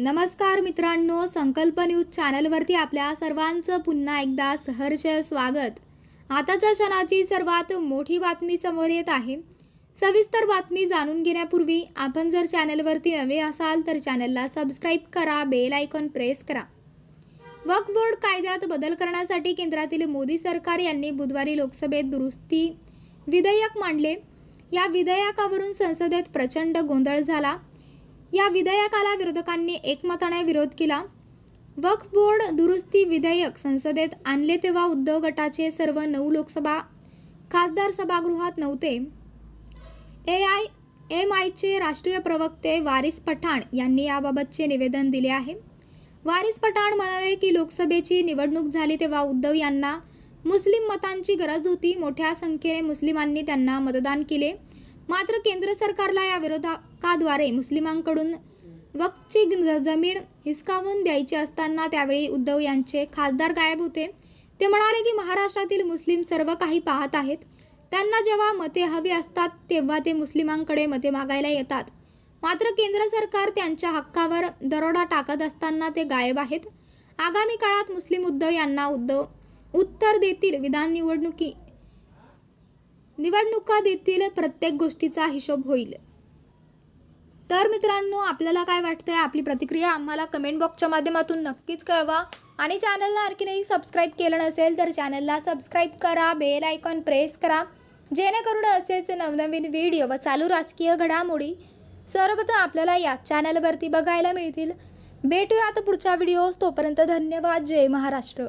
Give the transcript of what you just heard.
नमस्कार मित्रांनो संकल्प न्यूज चॅनलवरती आपल्या सर्वांचं पुन्हा एकदा सहर्ष स्वागत. आताच्या क्षणाची सर्वात मोठी बातमी समोर येत आहे. सविस्तर बातमी जाणून घेण्यापूर्वी आपण जर चॅनलवरती नवे असाल तर चॅनलला सबस्क्राईब करा बेल आयकॉन प्रेस करा. वक्फ बोर्ड कायद्यात बदल करण्यासाठी केंद्रातील मोदी सरकार यांनी बुधवारी लोकसभेत दुरुस्ती विधेयक मांडले. या विधेयकावरून संसदेत प्रचंड गोंधळ झाला. या विधेयकाला विरोधकांनी एकमताने विरोध केला. वक्फ बोर्ड दुरुस्ती विधेयक संसदेत आणले तेव्हा उद्धव गटाचे सर्व नऊ लोकसभा खासदार सभागृहात नव्हते. ए आय एम आयचे राष्ट्रीय प्रवक्ते वारिस पठाण यांनी याबाबतचे निवेदन दिले आहे. वारिस पठाण म्हणाले की लोकसभेची निवडणूक झाली तेव्हा उद्धव यांना मुस्लिम मतांची गरज होती. मोठ्या संख्येने मुस्लिमांनी त्यांना मतदान केले. मात्र केंद्र सरकारला या विरोधकाद्वारे मुस्लिमांकडून वक्तची जमीन हिसकावून द्यायची असताना त्यावेळी उद्धव यांचे खासदार गायब होते. ते म्हणाले की महाराष्ट्रातील मुस्लिम सर्व काही पाहत आहेत. त्यांना जेव्हा मते हवी असतात तेव्हा ते मुस्लिमांकडे मते मागायला येतात. मात्र केंद्र सरकार त्यांच्या हक्कावर दरोडा टाकत असताना ते गायब आहेत. आगामी काळात मुस्लिम उद्धव यांना उद्धव उत्तर देतील विधान निवडणुकी निवडणुका देतील प्रत्येक गोष्टीचा हिशोब होईल. तर मित्रांनो आपल्याला काय वाटतंय? आपली प्रतिक्रिया आम्हाला कमेंट बॉक्सच्या माध्यमातून नक्कीच कळवा. आणि चॅनलला आणखी नाही सबस्क्राईब केलं नसेल तर चॅनलला सबस्क्राईब करा बेल आयकॉन प्रेस करा. जेणेकरून असेच नवनवीन व्हिडिओ व चालू राजकीय घडामोडी सर्वप्रथम आपल्याला या चॅनलवरती बघायला मिळतील. भेटूया आता पुढच्या व्हिडिओज तोपर्यंत धन्यवाद. जय महाराष्ट्र.